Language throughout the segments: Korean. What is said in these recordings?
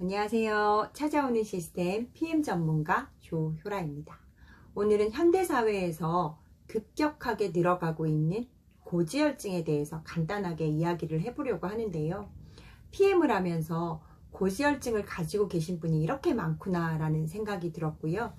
안녕하세요. 찾아오는 시스템 PM 전문가 조효라입니다. 오늘은 현대사회에서 급격하게 늘어가고 있는 고지혈증에 대해서 간단하게 이야기를 해보려고 하는데요. PM을 하면서 고지혈증을 가지고 계신 분이 이렇게 많구나라는 생각이 들었고요.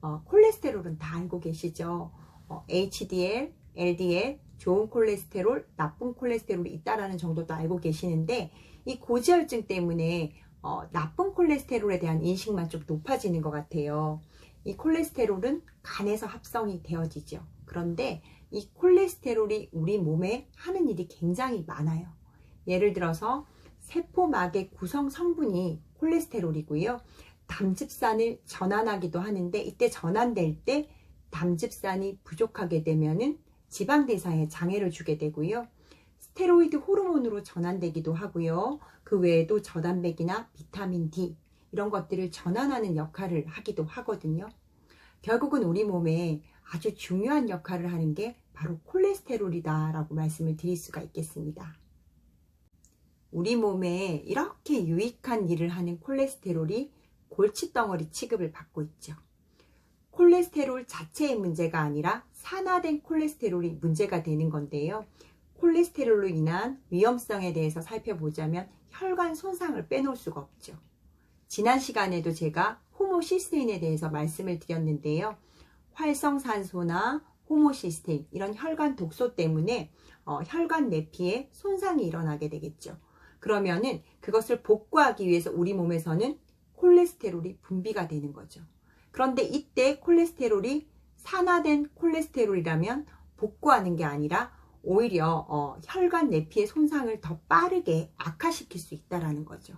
어, 콜레스테롤은 다 알고 계시죠? 어, HDL, LDL, 좋은 콜레스테롤, 나쁜 콜레스테롤이 있다라는 정도도 알고 계시는데 이 고지혈증 때문에 어, 나쁜 콜레스테롤에 대한 인식만 좀 높아지는 것 같아요. 이 콜레스테롤은 간에서 합성이 되어지죠. 그런데 이 콜레스테롤이 우리 몸에 하는 일이 굉장히 많아요. 예를 들어서 세포막의 구성 성분이 콜레스테롤이고요. 담즙산을 전환하기도 하는데 이때 전환될 때 담즙산이 부족하게 되면은 지방 대사에 장애를 주게 되고요. 스테로이드 호르몬으로 전환되기도 하고요. 그 외에도 저단백이나 비타민 D 이런 것들을 전환하는 역할을 하기도 하거든요. 결국은 우리 몸에 아주 중요한 역할을 하는 게 바로 콜레스테롤이다 라고 말씀을 드릴 수가 있겠습니다. 우리 몸에 이렇게 유익한 일을 하는 콜레스테롤이 골칫덩어리 취급을 받고 있죠. 콜레스테롤 자체의 문제가 아니라 산화된 콜레스테롤이 문제가 되는 건데요. 콜레스테롤로 인한 위험성에 대해서 살펴보자면 혈관 손상을 빼놓을 수가 없죠. 지난 시간에도 제가 호모시스테인에 대해서 말씀을 드렸는데요. 활성산소나 호모시스테인 이런 혈관 독소 때문에 어, 혈관 내피에 손상이 일어나게 되겠죠. 그러면은 그것을 복구하기 위해서 우리 몸에서는 콜레스테롤이 분비가 되는 거죠. 그런데 이때 콜레스테롤이 산화된 콜레스테롤이라면 복구하는 게 아니라 오히려 어, 혈관 내피의 손상을 더 빠르게 악화시킬 수 있다는 거죠.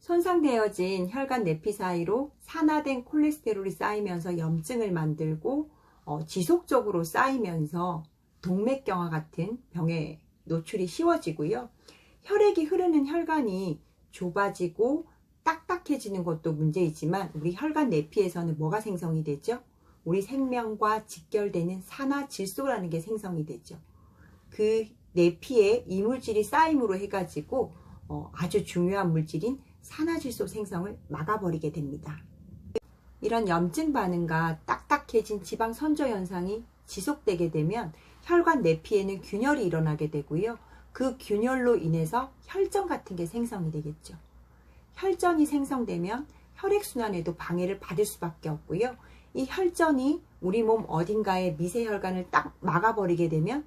손상되어진 혈관 내피 사이로 산화된 콜레스테롤이 쌓이면서 염증을 만들고 어, 지속적으로 쌓이면서 동맥경화 같은 병에 노출이 쉬워지고요. 혈액이 흐르는 혈관이 좁아지고 딱딱해지는 것도 문제이지만 우리 혈관 내피에서는 뭐가 생성이 되죠? 우리 생명과 직결되는 산화 질소라는 게 생성이 되죠. 그 내피에 이물질이 쌓임으로 해가지고 어, 아주 중요한 물질인 산화질소 생성을 막아버리게 됩니다. 이런 염증 반응과 딱딱해진 지방 선조 현상이 지속되게 되면 혈관 내피에는 균열이 일어나게 되고요. 그 균열로 인해서 혈전 같은 게 생성이 되겠죠. 혈전이 생성되면 혈액순환에도 방해를 받을 수밖에 없고요. 이 혈전이 우리 몸 어딘가에 미세혈관을 딱 막아버리게 되면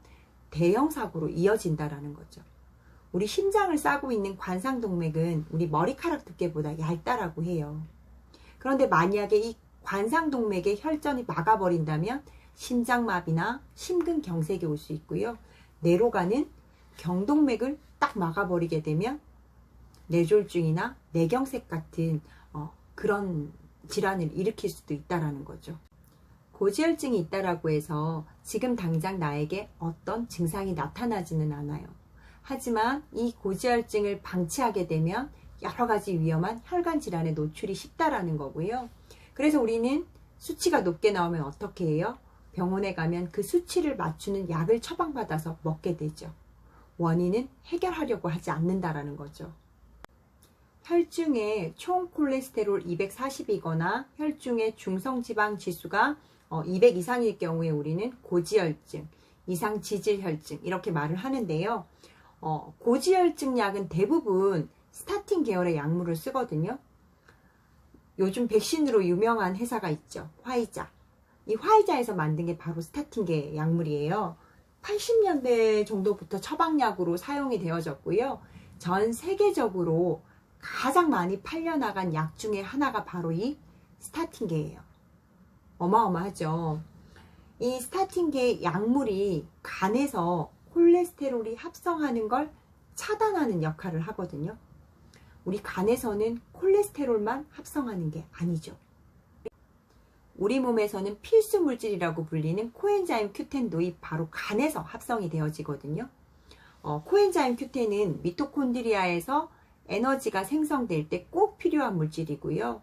대형 사고로 이어진다라는 거죠. 우리 심장을 싸고 있는 관상동맥은 우리 머리카락 두께보다 얇다라고 해요. 그런데 만약에 이 관상동맥의 혈전이 막아버린다면 심장마비나 심근경색이 올 수 있고요. 뇌로 가는 경동맥을 딱 막아버리게 되면 뇌졸중이나 뇌경색 같은 어, 그런 질환을 일으킬 수도 있다라는 거죠. 고지혈증이 있다라고 해서 지금 당장 나에게 어떤 증상이 나타나지는 않아요. 하지만 이 고지혈증을 방치하게 되면 여러 가지 위험한 혈관 질환에 노출이 쉽다라는 거고요. 그래서 우리는 수치가 높게 나오면 어떻게 해요? 병원에 가면 그 수치를 맞추는 약을 처방받아서 먹게 되죠. 원인은 해결하려고 하지 않는다라는 거죠. 혈중의 총 콜레스테롤 240이거나 혈중의 중성지방 지수가 200 어, 이상일 경우에 우리는 고지혈증, 이상 지질혈증 이렇게 말을 하는데요. 어, 고지혈증 약은 대부분 스타틴 계열의 약물을 쓰거든요. 요즘 백신으로 유명한 회사가 있죠. 화이자. 이 화이자에서 만든 게 바로 스타틴계 약물이에요. 80년대 정도부터 처방약으로 사용이 되어졌고요. 전 세계적으로 가장 많이 팔려나간 약 중에 하나가 바로 이 스타틴계예요. 어마어마하죠. 이 스타틴계 약물이 간에서 콜레스테롤이 합성하는 걸 차단하는 역할을 하거든요. 우리 간에서는 콜레스테롤만 합성하는 게 아니죠. 우리 몸에서는 필수 물질이라고 불리는 코엔자임 큐텐도이 바로 간에서 합성이 되어지거든요. 어, 코엔자임 큐텐은 미토콘드리아에서 에너지가 생성될 때 꼭 필요한 물질이고요.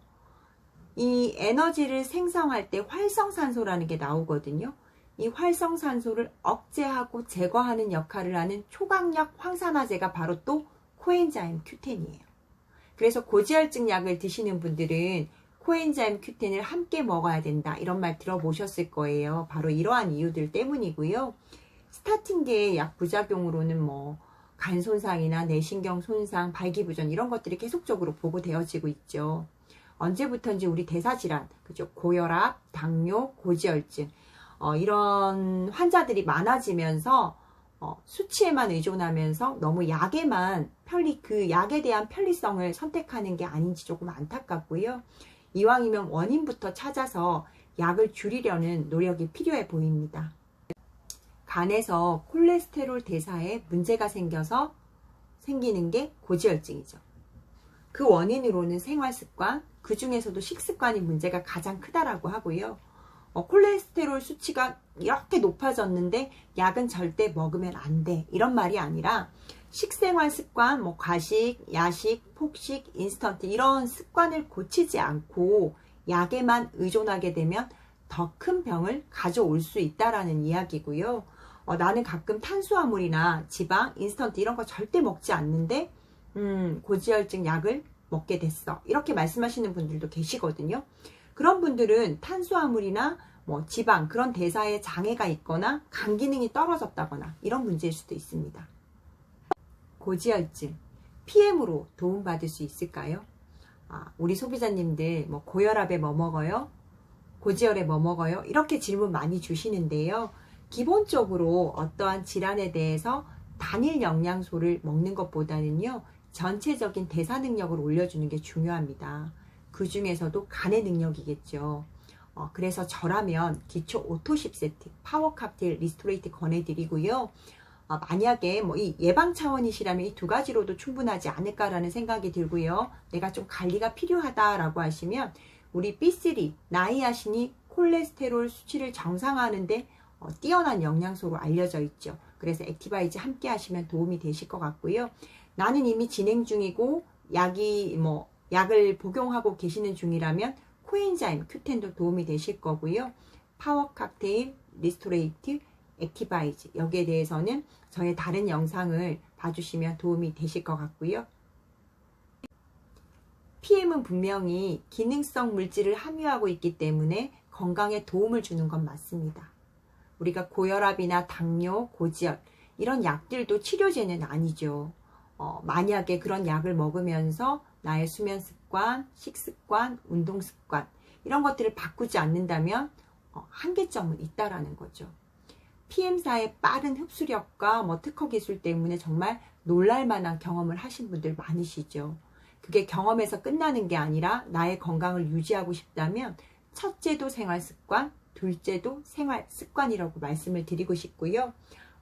이 에너지를 생성할 때 활성산소라는 게 나오거든요. 이 활성산소를 억제하고 제거하는 역할을 하는 초강력 황산화제가 바로 또 코엔자임 큐텐이에요. 그래서 고지혈증 약을 드시는 분들은 코엔자임 Q10을 함께 먹어야 된다. 이런 말 들어보셨을 거예요. 바로 이러한 이유들 때문이고요. 스타틴계의 약 부작용으로는 뭐, 간 손상이나 뇌신경 손상, 발기부전 이런 것들이 계속적으로 보고되어지고 있죠. 언제부턴지 우리 대사질환, 그죠? 고혈압, 당뇨, 고지혈증, 어, 이런 환자들이 많아지면서 어, 수치에만 의존하면서 너무 약에만 편리, 그 약에 대한 편리성을 선택하는 게 아닌지 조금 안타깝고요. 이왕이면 원인부터 찾아서 약을 줄이려는 노력이 필요해 보입니다. 간에서 콜레스테롤 대사에 문제가 생겨서 생기는 게 고지혈증이죠. 그 원인으로는 생활 습관, 그 중에서도 식습관이 문제가 가장 크다라고 하고요. 어, 콜레스테롤 수치가 이렇게 높아졌는데 약은 절대 먹으면 안 돼. 이런 말이 아니라 식생활 습관, 뭐 과식, 야식, 폭식, 인스턴트 이런 습관을 고치지 않고 약에만 의존하게 되면 더 큰 병을 가져올 수 있다라는 이야기고요. 어, 나는 가끔 탄수화물이나 지방, 인스턴트 이런 거 절대 먹지 않는데 음, 고지혈증 약을 먹게 됐어. 이렇게 말씀하시는 분들도 계시거든요. 그런 분들은 탄수화물이나 뭐 지방 그런 대사에 장애가 있거나 간 기능이 떨어졌다거나 이런 문제일 수도 있습니다. 고지혈증 PM으로 도움받을 수 있을까요? 아, 우리 소비자님들 뭐 고혈압에 뭐 먹어요? 고지혈에 뭐 먹어요? 이렇게 질문 많이 주시는데요. 기본적으로 어떠한 질환에 대해서 단일 영양소를 먹는 것보다는요. 전체적인 대사 능력을 올려주는 게 중요합니다. 그 중에서도 간의 능력이겠죠. 어, 그래서 저라면 기초 오토10 세트 파워 칵테일 리스토레이트 권해드리고요. 어, 만약에 뭐 이 예방 차원이시라면 이 두 가지로도 충분하지 않을까라는 생각이 들고요. 내가 좀 관리가 필요하다라고 하시면 우리 B3 나이아신이 콜레스테롤 수치를 정상화하는데 어, 뛰어난 영양소로 알려져 있죠. 그래서 액티바이즈 함께 하시면 도움이 되실 것 같고요. 나는 이미 진행 중이고 약이 뭐 약을 복용하고 계시는 중이라면 코엔자임 Q10도 도움이 되실 거고요. 파워 칵테일, 리스토레이트, 액티바이즈 여기에 대해서는 저의 다른 영상을 봐주시면 도움이 되실 것 같고요. PM은 분명히 기능성 물질을 함유하고 있기 때문에 건강에 도움을 주는 건 맞습니다. 우리가 고혈압이나 당뇨, 고지혈 이런 약들도 치료제는 아니죠. 어, 만약에 그런 약을 먹으면서 나의 수면 습관, 식습관, 운동 습관 이런 것들을 바꾸지 않는다면 어, 한계점은 있다라는 거죠. PM사의 빠른 흡수력과 뭐 특허 기술 때문에 정말 놀랄 만한 경험을 하신 분들 많으시죠. 그게 경험에서 끝나는 게 아니라 나의 건강을 유지하고 싶다면 첫째도 생활 습관, 둘째도 생활 습관이라고 말씀을 드리고 싶고요.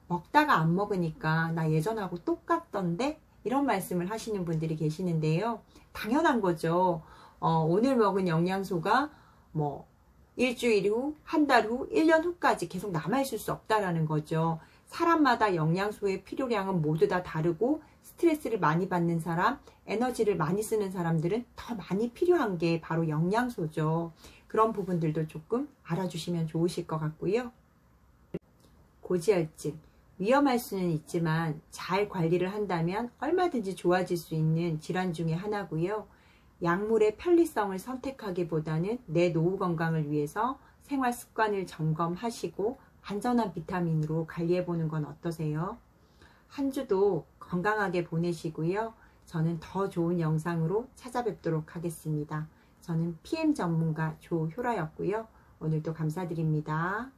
먹다가 안 먹으니까 나 예전하고 똑같던데 이런 말씀을 하시는 분들이 계시는데요. 당연한 거죠. 어, 오늘 먹은 영양소가 뭐 일주일 후, 한 달 후, 1년 후까지 계속 남아있을 수 없다라는 거죠. 사람마다 영양소의 필요량은 모두 다 다르고 스트레스를 많이 받는 사람, 에너지를 많이 쓰는 사람들은 더 많이 필요한 게 바로 영양소죠. 그런 부분들도 조금 알아주시면 좋으실 것 같고요. 고지혈증. 위험할 수는 있지만 잘 관리를 한다면 얼마든지 좋아질 수 있는 질환 중에 하나고요. 약물의 편리성을 선택하기보다는 내 노후 건강을 위해서 생활 습관을 점검하시고 안전한 비타민으로 관리해 보는 건 어떠세요? 한 주도 건강하게 보내시고요. 저는 더 좋은 영상으로 찾아뵙도록 하겠습니다. 저는 PM 전문가 조효라였고요. 오늘도 감사드립니다.